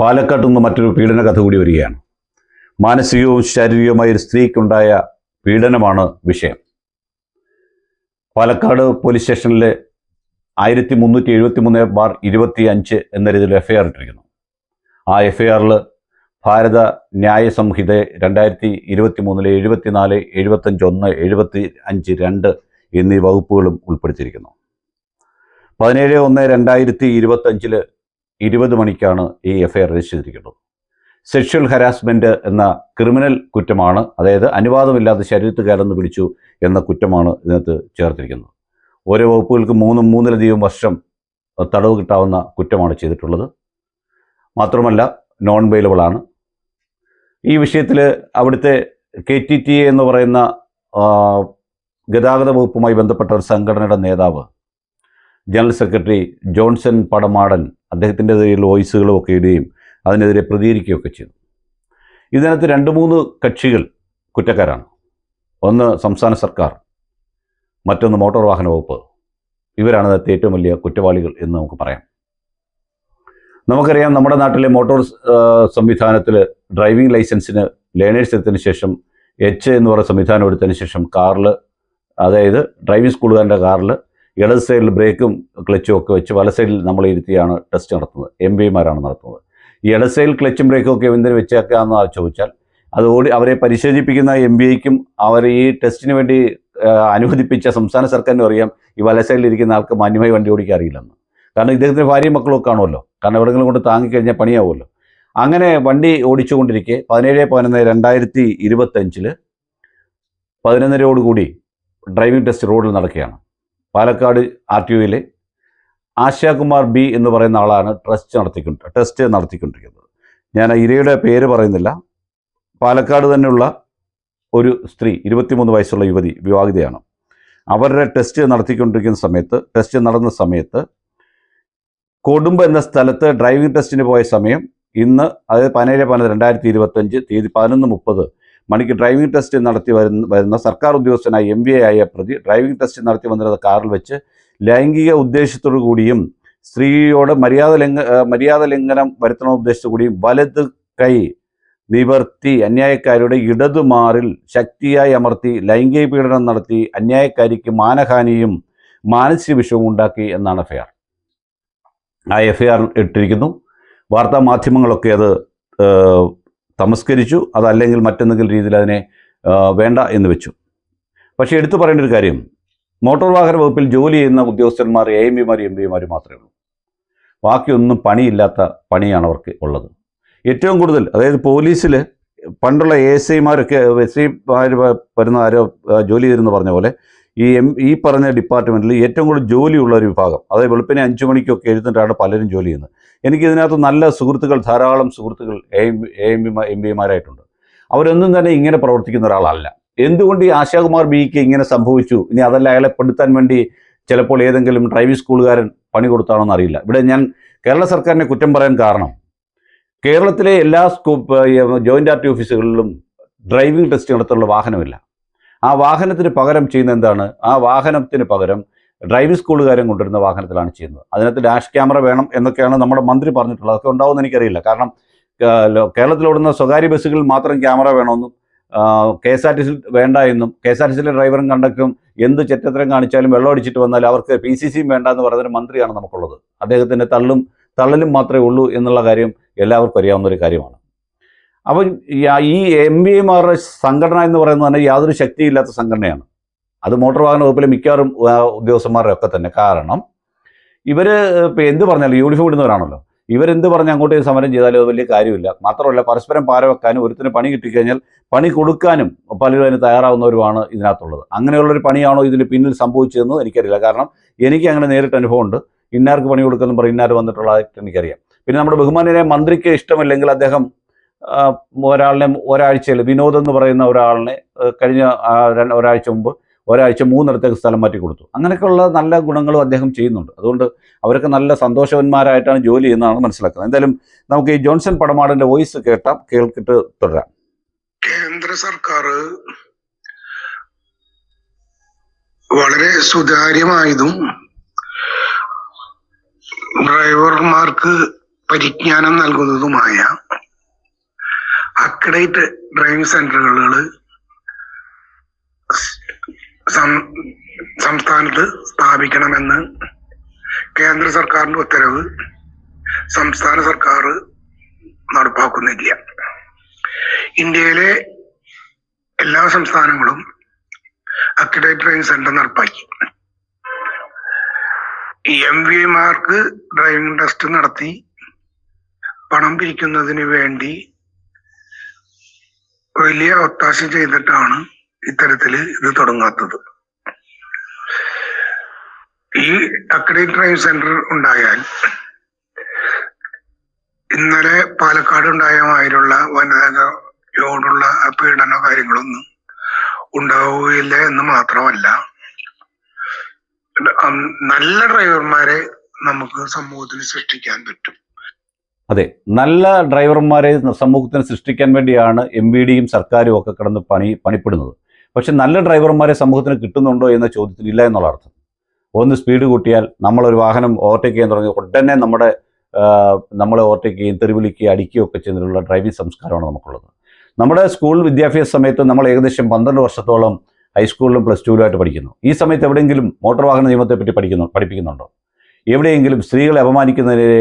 പാലക്കാട്ട് നിന്ന് മറ്റൊരു പീഡന കഥ കൂടി വരികയാണ്. മാനസികവും ശാരീരികവുമായ ഒരു സ്ത്രീക്കുണ്ടായ പീഡനമാണ് വിഷയം. പാലക്കാട് പോലീസ് സ്റ്റേഷനിലെ ആയിരത്തി മുന്നൂറ്റി എഴുപത്തി മൂന്ന് ബാർ ഇരുപത്തി അഞ്ച് എന്ന രീതിയിൽ എഫ് ഐ ആർ ഇട്ടിരിക്കുന്നു. ആ എഫ് ഐ ആറിൽ ഭാരത ന്യായ സംഹിത രണ്ടായിരത്തി ഇരുപത്തി മൂന്നിലെ എഴുപത്തിനാല് എഴുപത്തഞ്ച് ഒന്ന് എഴുപത്തി അഞ്ച് രണ്ട് എന്നീ വകുപ്പുകളും ഉൾപ്പെടുത്തിയിരിക്കുന്നു. പതിനേഴ് ഒന്ന് രണ്ടായിരത്തി ഇരുപത്തഞ്ചിൽ ഇരുപത് മണിക്കാണ് ഈ എഫ് ഐ ആർ രജിസ്റ്റർ ചെയ്തിരിക്കുന്നത്. സെക്ഷൽ ഹരാസ്മെന്റ് എന്ന ക്രിമിനൽ കുറ്റമാണ് അതായത് അനുവാദമില്ലാതെ ശരീരത്ത് കയറുന്നു പിടിച്ചു എന്ന കുറ്റമാണ് ഇതിനകത്ത് ചേർത്തിരിക്കുന്നത്. ഓരോ വകുപ്പുകൾക്ക് മൂന്നും മൂന്നിലധികം വർഷം തടവ് കിട്ടാവുന്ന കുറ്റമാണ് ചെയ്തിട്ടുള്ളത്. മാത്രമല്ല നോൺ ബെയിലബിൾ ആണ്. ഈ വിഷയത്തിൽ അവിടുത്തെ കെ ടി ടി എ എന്ന് പറയുന്ന ഗതാഗത വകുപ്പുമായി ബന്ധപ്പെട്ട ഒരു സംഘടനയുടെ നേതാവ് ജനറൽ സെക്രട്ടറി ജോൺസൺ പടമാടൻ അദ്ദേഹത്തിന്റെ വോയിസുകളും ഒക്കെ ഇടുകയും അതിനെതിരെ പ്രതികരിക്കുകയൊക്കെ ചെയ്തു. ഇതിനകത്ത് രണ്ട് മൂന്ന് കക്ഷികൾ കുറ്റക്കാരാണ്. ഒന്ന് സംസ്ഥാന സർക്കാർ മറ്റൊന്ന് മോട്ടോർ വാഹന വകുപ്പ്. ഇവരാണ് അതിനകത്ത് ഏറ്റവും വലിയ കുറ്റവാളികൾ എന്ന് നമുക്ക് പറയാം. നമുക്കറിയാം നമ്മുടെ നാട്ടിലെ മോട്ടോർ സംവിധാനത്തിൽ ഡ്രൈവിംഗ് ലൈസൻസിന് ലേണേഴ്സ് എടുത്തതിന് ശേഷം എച്ച് എന്ന് പറയുന്ന സംവിധാനം എടുത്തതിന് ശേഷം കാറിൽ അതായത് ഡ്രൈവിംഗ് സ്കൂളുകാരന്റെ കാറിൽ ഇടത് സൈഡിൽ ബ്രേക്കും ക്ലച്ചും ഒക്കെ വെച്ച് വല സൈഡിൽ നമ്മൾ ഇരുത്തിയാണ് ടെസ്റ്റ് നടത്തുന്നത്. എം പിമാരാണ് നടത്തുന്നത്. ഈ ഇടത് സൈഡിൽ ക്ലച്ചും ബ്രേക്കും ഒക്കെ എന്തിനു വെച്ചേക്കാന്ന് ചോദിച്ചാൽ അത് ഓടി അവരെ പരിശോധിപ്പിക്കുന്ന എം ബി ഐക്കും അവർ ഈ ടെസ്റ്റിന് വേണ്ടി അനുവദിപ്പിച്ച സംസ്ഥാന സർക്കാരിനും അറിയാം ഈ വല സൈഡിൽ ഇരിക്കുന്ന ആൾക്ക് മാന്യമായി വണ്ടി ഓടിക്കാൻ അറിയില്ലെന്ന്. കാരണം ഇദ്ദേഹത്തിന് ഭാര്യയും മക്കളും കാണുമല്ലോ കാരണം എവിടെങ്കിലും കൊണ്ട് താങ്ങിക്കഴിഞ്ഞാൽ പണിയാവുമല്ലോ. അങ്ങനെ വണ്ടി ഓടിച്ചുകൊണ്ടിരിക്കെ പതിനേഴ് പതിനൊന്ന് രണ്ടായിരത്തി ഇരുപത്തഞ്ചിൽ പതിനൊന്നരയോടുകൂടി ഡ്രൈവിംഗ് ടെസ്റ്റ് റോഡിൽ നടക്കുകയാണ്. പാലക്കാട് ആർ ടി ഒയിലെ ആശാകുമാർ ബി എന്ന് പറയുന്ന ആളാണ് ട്രസ്റ്റ് നടത്തിക്കൊണ്ട് ടെസ്റ്റ് നടത്തിക്കൊണ്ടിരിക്കുന്നത്. ഞാൻ ആ ഇരയുടെ പേര് പറയുന്നില്ല. പാലക്കാട് തന്നെയുള്ള ഒരു സ്ത്രീ ഇരുപത്തിമൂന്ന് വയസ്സുള്ള യുവതി വിവാഹിതയാണ്. അവരുടെ ടെസ്റ്റ് നടത്തിക്കൊണ്ടിരിക്കുന്ന സമയത്ത് ടെസ്റ്റ് നടന്ന സമയത്ത് കൊടുമ്പ് എന്ന സ്ഥലത്ത് ഡ്രൈവിംഗ് ടെസ്റ്റിന് പോയ സമയം ഇന്ന് അതായത് പതിനേഴ് പതിനൊന്ന് രണ്ടായിരത്തി ഇരുപത്തഞ്ച് തീയതി പതിനൊന്ന് മുപ്പത് മണിക്ക് ഡ്രൈവിംഗ് ടെസ്റ്റ് നടത്തി വരുന്ന വരുന്ന സർക്കാർ ഉദ്യോഗസ്ഥനായ എം ബി എ ആയ പ്രതി ഡ്രൈവിംഗ് ടെസ്റ്റ് നടത്തി വന്നിരുന്ന കാറിൽ വെച്ച് ലൈംഗിക ഉദ്ദേശത്തോടു കൂടിയും സ്ത്രീയോട് മര്യാദ ലംഘ മര്യാദ ലംഘനം വരുത്തണ ഉദ്ദേശത്തോടു കൂടിയും വലത് കൈ നിവർത്തി അന്യായക്കാരുടെ ഇടതുമാറിൽ ശക്തിയായി അമർത്തി ലൈംഗിക പീഡനം നടത്തി അന്യായക്കാരിക്ക് മാനഹാനിയും മാനസിക വിഷവും ഉണ്ടാക്കി എന്നാണ് എഫ് ഐ ആർ ആ എഫ് ഐ ആർ ഇട്ടിരിക്കുന്നു. വാർത്താ മാധ്യമങ്ങളൊക്കെ അത് തമസ്കരിച്ചു അതല്ലെങ്കിൽ മറ്റെന്തെങ്കിലും രീതിയിൽ അതിനെ വേണ്ട എന്ന് വെച്ചു. പക്ഷേ എടുത്തു പറയേണ്ട ഒരു കാര്യം മോട്ടോർ വാഹന വകുപ്പിൽ ജോലി ചെയ്യുന്ന ഉദ്യോഗസ്ഥന്മാർ എ എം പിമാരും എം പിമാരും മാത്രമേ ഉള്ളൂ. ബാക്കിയൊന്നും പണിയില്ലാത്ത പണിയാണ് അവർക്ക് ഉള്ളത്. ഏറ്റവും കൂടുതൽ അതായത് പോലീസിൽ പണ്ടുള്ള എ എസ് ഐമാരൊക്കെ എസ് ഐമാർ വരുന്ന ആരോ ജോലി ചെയ്തിരുന്നു പറഞ്ഞ പോലെ ഈ എം ഈ പറഞ്ഞ ഡിപ്പാർട്ട്മെന്റിൽ ഏറ്റവും കൂടുതൽ ജോലിയുള്ള ഒരു വിഭാഗം. അതായത് വെളുപ്പിനെ അഞ്ച് മണിക്കൊക്കെ എഴുന്നിട്ടാണ് പലരും ജോലി ചെയ്യുന്നത്. എനിക്ക് ഇതിനകത്ത് നല്ല സുഹൃത്തുക്കൾ ധാരാളം സുഹൃത്തുക്കൾ എ എം എ എം പിമാരായിട്ടുണ്ട് അവരൊന്നും തന്നെ ഇങ്ങനെ പ്രവർത്തിക്കുന്ന ഒരാളല്ല. എന്തുകൊണ്ട് ഈ ആശാകുമാർ ബിക്ക് ഇങ്ങനെ സംഭവിച്ചു? ഇനി അതല്ല അയാളെ പെടുത്താൻ വേണ്ടി ചിലപ്പോൾ ഏതെങ്കിലും ഡ്രൈവിംഗ് സ്കൂളുകാരൻ പണി കൊടുത്താണോന്ന് അറിയില്ല. ഇവിടെ ഞാൻ കേരള സർക്കാരിനെ കുറ്റം പറയാൻ കാരണം കേരളത്തിലെ എല്ലാ സ്കൂ ജോയിന്റ് ആർ ടി ഓഫീസുകളിലും ഡ്രൈവിംഗ് ടെസ്റ്റ് നടത്തുള്ള വാഹനമില്ല. ആ വാഹനത്തിന് പകരം ചെയ്യുന്ന എന്താണ്? ആ വാഹനത്തിന് പകരം ഡ്രൈവിംഗ് സ്കൂളുകാരും കൊണ്ടുവരുന്ന വാഹനത്തിലാണ് ചെയ്യുന്നത്. അതിനകത്ത് ഡാഷ് ക്യാമറ വേണം എന്നൊക്കെയാണ് നമ്മുടെ മന്ത്രി പറഞ്ഞിട്ടുള്ളത്. അതൊക്കെ ഉണ്ടാവുമെന്ന് എനിക്കറിയില്ല. കാരണം കേരളത്തിലോടുന്ന സ്വകാര്യ ബസ്സുകളിൽ മാത്രം ക്യാമറ വേണമെന്നും K S R T C വേണ്ട എന്നും കെ എസ് ആർ ടി സിയിലെ ഡ്രൈവറും കണ്ടക്കും എന്ത് ചെറ്റത്തരം കാണിച്ചാലും വെള്ളം അടിച്ചിട്ട് വന്നാൽ അവർക്ക് പി സി സിയും വേണ്ട എന്ന് പറയുന്നൊരു മന്ത്രിയാണ് നമുക്കുള്ളത്. അദ്ദേഹത്തിന്റെ തള്ളും തള്ളലും മാത്രമേ ഉള്ളൂ എന്നുള്ള കാര്യം എല്ലാവർക്കും അറിയാവുന്ന ഒരു കാര്യമാണ്. അപ്പം ഈ- എം ബി എമാരുടെ സംഘടന എന്ന് പറയുന്നത് തന്നെ യാതൊരു ശക്തിയില്ലാത്ത സംഘടനയാണ്. അത് മോട്ടോർ വാഹന വകുപ്പിലെ മിക്കവാറും ഉദ്യോഗസ്ഥന്മാരുടെ ഒക്കെ തന്നെ. കാരണം ഇവർ ഇപ്പം എന്ത് പറഞ്ഞാലും യൂണിഫോം ഇടുന്നവരാണല്ലോ ഇവരെന്ത് പറഞ്ഞ് അങ്ങോട്ട് സമരം ചെയ്താലും അത് വലിയ കാര്യമില്ല. മാത്രമല്ല പരസ്പരം പാരവെക്കാനും ഒരുത്തിന് പണി കിട്ടിക്കഴിഞ്ഞാൽ പണി കൊടുക്കാനും പലരും അതിന് തയ്യാറാവുന്നവരുമാണ് ഇതിനകത്തുള്ളത്. അങ്ങനെയുള്ളൊരു പണിയാണോ ഇതിന് പിന്നിൽ സംഭവിച്ചതെന്ന് എനിക്കറിയില്ല. കാരണം എനിക്ക് അങ്ങനെ നേരിട്ട് അനുഭവമുണ്ട്. ഇന്നാർക്ക് പണി കൊടുക്കുന്നു പറയും ഇന്നാർ വന്നിട്ടുള്ളതായിട്ട് എനിക്കറിയാം. പിന്നെ നമ്മുടെ ബഹുമാനിയായ മന്ത്രിക്ക് ഇഷ്ടമല്ലെങ്കിൽ അദ്ദേഹം ഒരാളിനെ ഒരാഴ്ചയിൽ വിനോദ് എന്ന് പറയുന്ന ഒരാളിനെ കഴിഞ്ഞ ഒരാഴ്ച മുമ്പ് ഒരാഴ്ച മൂന്നിടത്തേക്ക് സ്ഥലം മാറ്റി കൊടുത്തു. അങ്ങനെയൊക്കെയുള്ള നല്ല ഗുണങ്ങളും അദ്ദേഹം ചെയ്യുന്നുണ്ട്. അതുകൊണ്ട് അവരൊക്കെ നല്ല സന്തോഷവന്മാരായിട്ടാണ് ജോലി ചെയ്യുന്നതാണ് മനസ്സിലാക്കുന്നത്. എന്തായാലും നമുക്ക് ഈ ജോൺസൺ പടമാടിന്റെ വോയിസ് കേട്ടാം കേൾക്കിട്ട് തുടരാം. കേന്ദ്ര സർക്കാർ വളരെ സുതാര്യമായതും ഡ്രൈവർമാർക്ക് പരിജ്ഞാനം നൽകുന്നതുമായ അക്രഡേറ്റ് ഡ്രൈവിംഗ് സെന്ററുകൾ സംസ്ഥാനത്ത് സ്ഥാപിക്കണമെന്ന് കേന്ദ്ര സർക്കാരിന്റെ ഉത്തരവ് സംസ്ഥാന സർക്കാർ നടപ്പാക്കുന്നില്ല. ഇന്ത്യയിലെ എല്ലാ സംസ്ഥാനങ്ങളും അക്രഡേറ്റ് ഡ്രൈവിംഗ് സെന്റർ നടപ്പാക്കി. എം വി മാർക്ക് ഡ്രൈവിംഗ് ടെസ്റ്റ് നടത്തി പണം പിരിക്കുന്നതിന് വേണ്ടി വലിയ ഒത്താശ ചെയ്തിട്ടാണ് ഇത്തരത്തിൽ ഇത് തുടങ്ങാത്തത്. ഈ അക്രഡിറ്റ് ഡ്രൈവ് സെന്റർ ഉണ്ടായാൽ ഇന്നലെ പാലക്കാട് ഉണ്ടായ മാതിരിയുള്ള വനിതയോടുള്ള പീഡന കാര്യങ്ങളൊന്നും ഉണ്ടാവുകയില്ല എന്ന് മാത്രമല്ല. നല്ല ഡ്രൈവർമാരെ നമുക്ക് സമൂഹത്തിൽ സൃഷ്ടിക്കാൻ പറ്റും. അതെ നല്ല ഡ്രൈവർമാരെ സമൂഹത്തിന് സൃഷ്ടിക്കാൻ വേണ്ടിയാണ് എം വി ഡിയും സർക്കാരും ഒക്കെ കിടന്ന് പണി പണിപ്പെടുന്നത്. പക്ഷെ നല്ല ഡ്രൈവർമാരെ സമൂഹത്തിന് കിട്ടുന്നുണ്ടോ എന്ന ചോദ്യത്തിൽ ഇല്ല എന്നുള്ള അർത്ഥം. ഒന്ന് സ്പീഡ് കൂട്ടിയാൽ നമ്മളൊരു വാഹനം ഓവർടേക്ക് ചെയ്യാൻ തുടങ്ങി ഉടനെ നമ്മുടെ നമ്മളെ ഓവർടേക്ക് ചെയ്യും തെരുവിളിക്കുകയും അടിക്കുകയും ഒക്കെ ചെയ്യുന്നതിനുള്ള ഡ്രൈവിംഗ് സംസ്കാരമാണ് നമുക്കുള്ളത്. നമ്മുടെ സ്കൂൾ വിദ്യാഭ്യാസ സമയത്ത് നമ്മൾ ഏകദേശം പന്ത്രണ്ട് വർഷത്തോളം ഹൈസ്കൂളിലും പ്ലസ് ടുവിലുമായിട്ട് പഠിക്കുന്നു. ഈ സമയത്ത് എവിടെയെങ്കിലും മോട്ടോർ വാഹന നിയമത്തെപ്പറ്റി പഠിക്കുന്നു പഠിപ്പിക്കുന്നുണ്ടോ? എവിടെയെങ്കിലും സ്ത്രീകളെ അപമാനിക്കുന്നതിനെ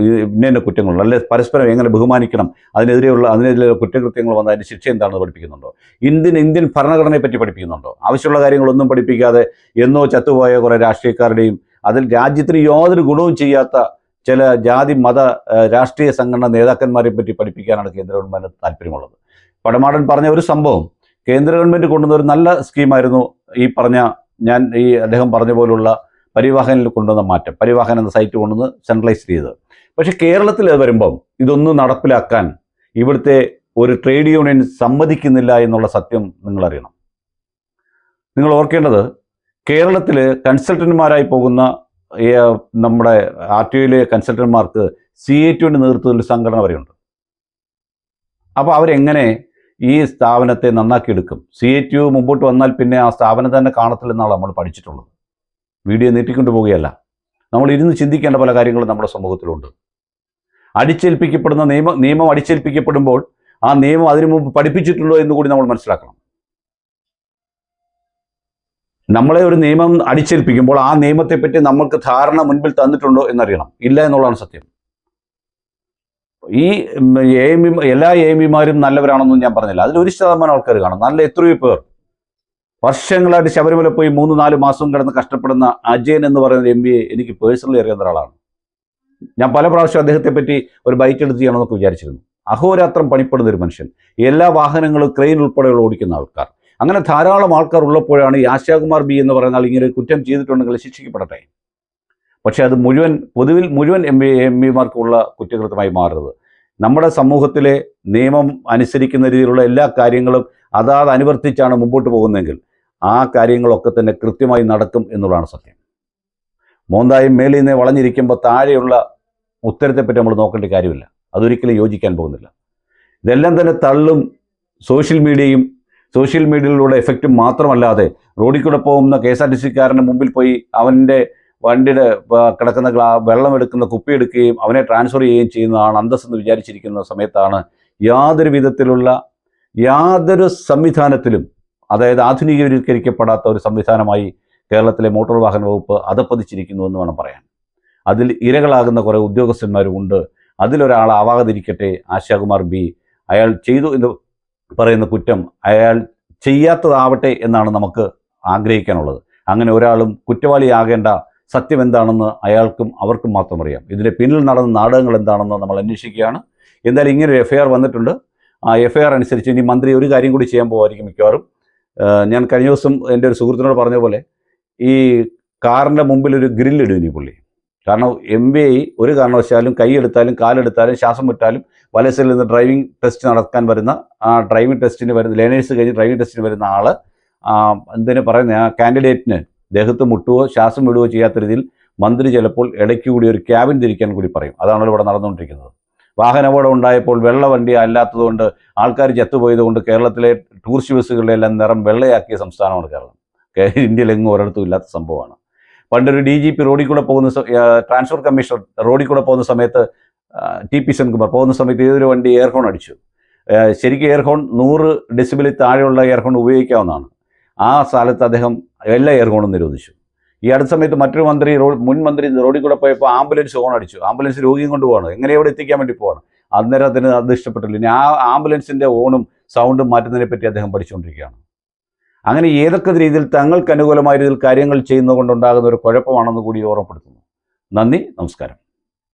ഇന്ന കുറ്റങ്ങളുണ്ട്. അല്ലെ പരസ്പരം എങ്ങനെ ബഹുമാനിക്കണം? അതിനെതിരെയുള്ള അതിനെതിരെ കുറ്റകൃത്യങ്ങൾ വന്ന അതിന്റെ ശിക്ഷ എന്താണെന്ന് പഠിപ്പിക്കുന്നുണ്ടോ? ഇന്ത്യൻ ഇന്ത്യൻ ഭരണഘടനയെ പറ്റി പഠിപ്പിക്കുന്നുണ്ടോ? ആവശ്യമുള്ള കാര്യങ്ങളൊന്നും പഠിപ്പിക്കാതെ എന്നോ ചത്തുപോയ കുറേ രാഷ്ട്രീയക്കാരുടെയും അതിൽ രാജ്യത്തിന് യാതൊരു ഗുണവും ചെയ്യാത്ത ചില ജാതി മത രാഷ്ട്രീയ സംഘടന നേതാക്കന്മാരെ പറ്റി പഠിപ്പിക്കാനാണ് കേന്ദ്ര ഗവൺമെന്റ് താല്പര്യമുള്ളത്. പടമാടൻ പറഞ്ഞ ഒരു സംഭവം കേന്ദ്ര ഗവൺമെന്റ് കൊണ്ടുവന്ന ഒരു നല്ല സ്കീമായിരുന്നു ഈ പറഞ്ഞ ഞാൻ ഈ അദ്ദേഹം പറഞ്ഞ പോലുള്ള പരിവാഹനിൽ കൊണ്ടുവന്ന മാറ്റം. പരിവാഹൻ എന്ന സൈറ്റ് കൊണ്ടുവന്ന് സെൻട്രലൈസ് ചെയ്തത്. പക്ഷെ കേരളത്തിൽ അത് വരുമ്പം ഇതൊന്നും നടപ്പിലാക്കാൻ ഇവിടുത്തെ ഒരു ട്രേഡ് യൂണിയൻ സമ്മതിക്കുന്നില്ല എന്നുള്ള സത്യം നിങ്ങൾ അറിയണം നിങ്ങൾ ഓർക്കേണ്ടത് കേരളത്തിൽ കൺസൾട്ടന്റുമാരായി പോകുന്ന നമ്മുടെ ആർ ടി ഒയിലെ കൺസൾട്ടന്റുമാർക്ക് സി എ ടിയുടെ നേതൃത്വത്തിൽ സംഘടന വരെയുണ്ട്. അപ്പോൾ അവരെങ്ങനെ ഈ സ്ഥാപനത്തെ നന്നാക്കിയെടുക്കും? സി എ ടി മുമ്പോട്ട് വന്നാൽ പിന്നെ ആ സ്ഥാപനം തന്നെ കാണത്തില്ലെന്നാണ് നമ്മൾ പഠിച്ചിട്ടുള്ളത്. വീഡിയോ നീട്ടിക്കൊണ്ട് പോവുകയല്ല. നമ്മൾ ഇരുന്ന് ചിന്തിക്കേണ്ട പല കാര്യങ്ങളും നമ്മുടെ സമൂഹത്തിലുണ്ട്. അടിച്ചേൽപ്പിക്കപ്പെടുന്ന നിയമം നിയമം അടിച്ചേൽപ്പിക്കപ്പെടുമ്പോൾ ആ നിയമം അതിനു മുമ്പ് പഠിപ്പിച്ചിട്ടുണ്ടോ എന്ന് കൂടി നമ്മൾ മനസ്സിലാക്കണം. നമ്മളെ ഒരു നിയമം അടിച്ചേൽപ്പിക്കുമ്പോൾ ആ നിയമത്തെപ്പറ്റി നമ്മൾക്ക് ധാരണ മുൻപിൽ തന്നിട്ടുണ്ടോ എന്നറിയണം. ഇല്ല എന്നുള്ളതാണ് സത്യം. ഈ എ എം എല്ലാ എ എം ഇമാരും നല്ലവരാണെന്നും ഞാൻ പറഞ്ഞില്ല. അതിൽ ഒരു ശതമാനം ആൾക്കാർ കാണും. നല്ല എത്രയോ പേർ. വർഷങ്ങളായിട്ട് ശബരിമല പോയി മൂന്ന് നാല് മാസം കിടന്ന് കഷ്ടപ്പെടുന്ന അജയൻ എന്ന് പറയുന്ന എം ബി എനിക്ക് പേഴ്സണലി അറിയുന്ന ഒരാളാണ്. ഞാൻ പല പ്രാവശ്യം അദ്ദേഹത്തെ പറ്റി ഒരു ബൈക്ക് എടുത്ത് ചെയ്യണമെന്നൊക്കെ വിചാരിച്ചിരുന്നു. അഹോരാത്രം പണിപ്പെടുന്ന ഒരു മനുഷ്യൻ. എല്ലാ വാഹനങ്ങളും ക്രെയിൻ ഉൾപ്പെടെയുള്ള ഓടിക്കുന്ന ആൾക്കാർ. അങ്ങനെ ധാരാളം ആൾക്കാർ ഉള്ളപ്പോഴാണ് ഈ ആശാകുമാർ ബി എന്ന് പറയുന്ന ആൾ ഇങ്ങനെ കുറ്റം ചെയ്തിട്ടുണ്ടെങ്കിൽ ശിക്ഷിക്കപ്പെടട്ടെ. പക്ഷേ അത് മുഴുവൻ പൊതുവിൽ മുഴുവൻ എം പി എം പിമാർക്കുള്ള കുറ്റകൃത്യമായി മാറരുത് നമ്മുടെ സമൂഹത്തിലെ നിയമം അനുസരിക്കുന്ന രീതിയിലുള്ള എല്ലാ കാര്യങ്ങളും അതാത് അനുവർത്തിച്ചാണ് മുമ്പോട്ട് പോകുന്നതെങ്കിൽ ആ കാര്യങ്ങളൊക്കെ തന്നെ കൃത്യമായി നടക്കും എന്നുള്ളതാണ് സത്യം. മോന്തായും മേലിൽ നിന്ന് വളഞ്ഞിരിക്കുമ്പോൾ താഴെയുള്ള ഉത്തരത്തെപ്പറ്റി നമ്മൾ നോക്കേണ്ട കാര്യമില്ല. അതൊരിക്കലും യോജിക്കാൻ പോകുന്നില്ല. ഇതെല്ലാം തന്നെ തള്ളും സോഷ്യൽ മീഡിയയും സോഷ്യൽ മീഡിയയിലൂടെ എഫക്റ്റും മാത്രമല്ലാതെ റോഡിൽ കൂടെ പോകുന്ന കെ എസ് ആർ ടി സിക്കാരന്റെ മുമ്പിൽ പോയി അവന്റെ വണ്ടിയുടെ കിടക്കുന്ന ഗ്ലാ വെള്ളം എടുക്കുന്ന കുപ്പി എടുക്കുകയും അവനെ ട്രാൻസ്ഫർ ചെയ്യുകയും ചെയ്യുന്നതാണ് അന്തസ്സെന്ന് വിചാരിച്ചിരിക്കുന്ന സമയത്താണ് യാതൊരു വിധത്തിലുള്ള യാതൊരു സംവിധാനത്തിലും അതായത് ആധുനികവൽക്കരിക്കപ്പെടാത്ത ഒരു സംവിധാനമായി കേരളത്തിലെ മോട്ടോർ വാഹന വകുപ്പ് അതപ്പതിച്ചിരിക്കുന്നു എന്ന് വേണം പറയാൻ. അതിൽ ഇരകളാകുന്ന കുറേ ഉദ്യോഗസ്ഥന്മാരും ഉണ്ട് അതിലൊരാൾ ആവാതിരിക്കട്ടെ ആശാകുമാർ ബി. അയാൾ ചെയ്തു എന്ന് പറയുന്ന കുറ്റം അയാൾ ചെയ്യാത്തതാവട്ടെ എന്നാണ് നമുക്ക് ആഗ്രഹിക്കാനുള്ളത്. അങ്ങനെ ഒരാളും കുറ്റവാളിയാകേണ്ട സത്യം എന്താണെന്ന് അയാൾക്കും അവർക്കും മാത്രം അറിയാം. ഇതിന്റെ പിന്നിൽ നടന്ന നാടകങ്ങൾ എന്താണെന്ന് നമ്മൾ അന്വേഷിക്കുകയാണ്. എന്തായാലും ഇങ്ങനെ ഒരു എഫ്ഐആർ വന്നിട്ടുണ്ട്. ആ എഫ്ഐആർ അനുസരിച്ച് ഇനി മന്ത്രി ഒരു കാര്യം കൂടി ചെയ്യാൻ പോകുമായിരിക്കും മിക്കവാറും. ഞാൻ കഴിഞ്ഞ ദിവസം എന്റെ ഒരു സുഹൃത്തിനോട് പറഞ്ഞ പോലെ ഈ കാറിന്റെ മുമ്പിൽ ഒരു ഗ്രില്ലിടും ഇനി പുള്ളി. കാരണം എം ബി ഐ ഒരു കാരണവശാലും കൈയെടുത്താലും കാലെടുത്താലും ശ്വാസം വിട്ടാലും വലസിൽ നിന്ന് ഡ്രൈവിംഗ് ടെസ്റ്റ് നടക്കാൻ വരുന്ന ആ ഡ്രൈവിംഗ് ടെസ്റ്റിന് വരുന്ന ലേണേഴ്സ് കഴിഞ്ഞ് ഡ്രൈവിംഗ് ടെസ്റ്റിന് വരുന്ന ആൾ എന്തിനു പറയുന്ന ആ കാൻഡിഡേറ്റിന് ദേഹത്ത് മുട്ടുകയോ ശ്വാസം വിടുകയോ ചെയ്യാത്ത രീതിയിൽ മന്ത്രി ചിലപ്പോൾ ഇടയ്ക്ക് കൂടി ഒരു ക്യാബിൻ തിരിക്കാൻ കൂടി പറയും. അതാണല്ലോ ഇവിടെ നടന്നുകൊണ്ടിരിക്കുന്നത്. വാഹനാപകടം ഉണ്ടായപ്പോൾ വെള്ള വണ്ടി അല്ലാത്തതുകൊണ്ട് ആൾക്കാർ ചത്തുപോയതുകൊണ്ട് കേരളത്തിലെ ടൂറിസ്റ്റ് ബസ്സുകളുടെ എല്ലാം നിറം വെള്ളയാക്കിയ സംസ്ഥാനമാണ് കേരളം. ഇന്ത്യയിലെങ്ങും ഒരിടത്തും ഇല്ലാത്ത സംഭവമാണ്. പണ്ടൊരു ഡി ജി പി റോഡിൽ കൂടെ പോകുന്ന ട്രാൻസ്ഫർ കമ്മീഷണർ റോഡിൽ കൂടെ പോകുന്ന സമയത്ത് ടി പി സെൻകുമാർ പോകുന്ന സമയത്ത് ഏതൊരു വണ്ടി എയർ ഹോൺ അടിച്ചു. ശരിക്കും എയർ ഹോൺ നൂറ് ഡെസിബിലി താഴെയുള്ള എയർ ഹോൺ ഉപയോഗിക്കാവുന്നതാണ്. ആ സ്ഥലത്ത് അദ്ദേഹം എല്ലാ എയർ ഹോണും നിരോധിച്ചു. ഈ അടുത്ത സമയത്ത് മറ്റൊരു മന്ത്രി റോഡ് മുൻ മന്ത്രി റോഡിൽ കൂടെ പോയപ്പോൾ ആംബുലൻസ് ഹോൺ അടിച്ചു. ആംബുലൻസ് രോഗിയും കൊണ്ട് പോകണം എങ്ങനെ എവിടെ എത്തിക്കാൻ വേണ്ടി പോകണം അന്നേരം അതിന് അത് ഇഷ്ടപ്പെട്ടില്ല. ഇനി ആ ആംബുലൻസിന്റെ ഓണും സൗണ്ടും മാറ്റുന്നതിനെ പറ്റി അദ്ദേഹം പഠിച്ചുകൊണ്ടിരിക്കുകയാണ്. അങ്ങനെ ഏതൊക്കെ രീതിയിൽ തങ്ങൾക്ക് അനുകൂലമായ രീതിയിൽ കാര്യങ്ങൾ ചെയ്യുന്നതുകൊണ്ടുണ്ടാകുന്ന ഒരു കുഴപ്പമാണെന്ന് കൂടി ഓർമ്മപ്പെടുത്തുന്നു. നന്ദി നമസ്കാരം.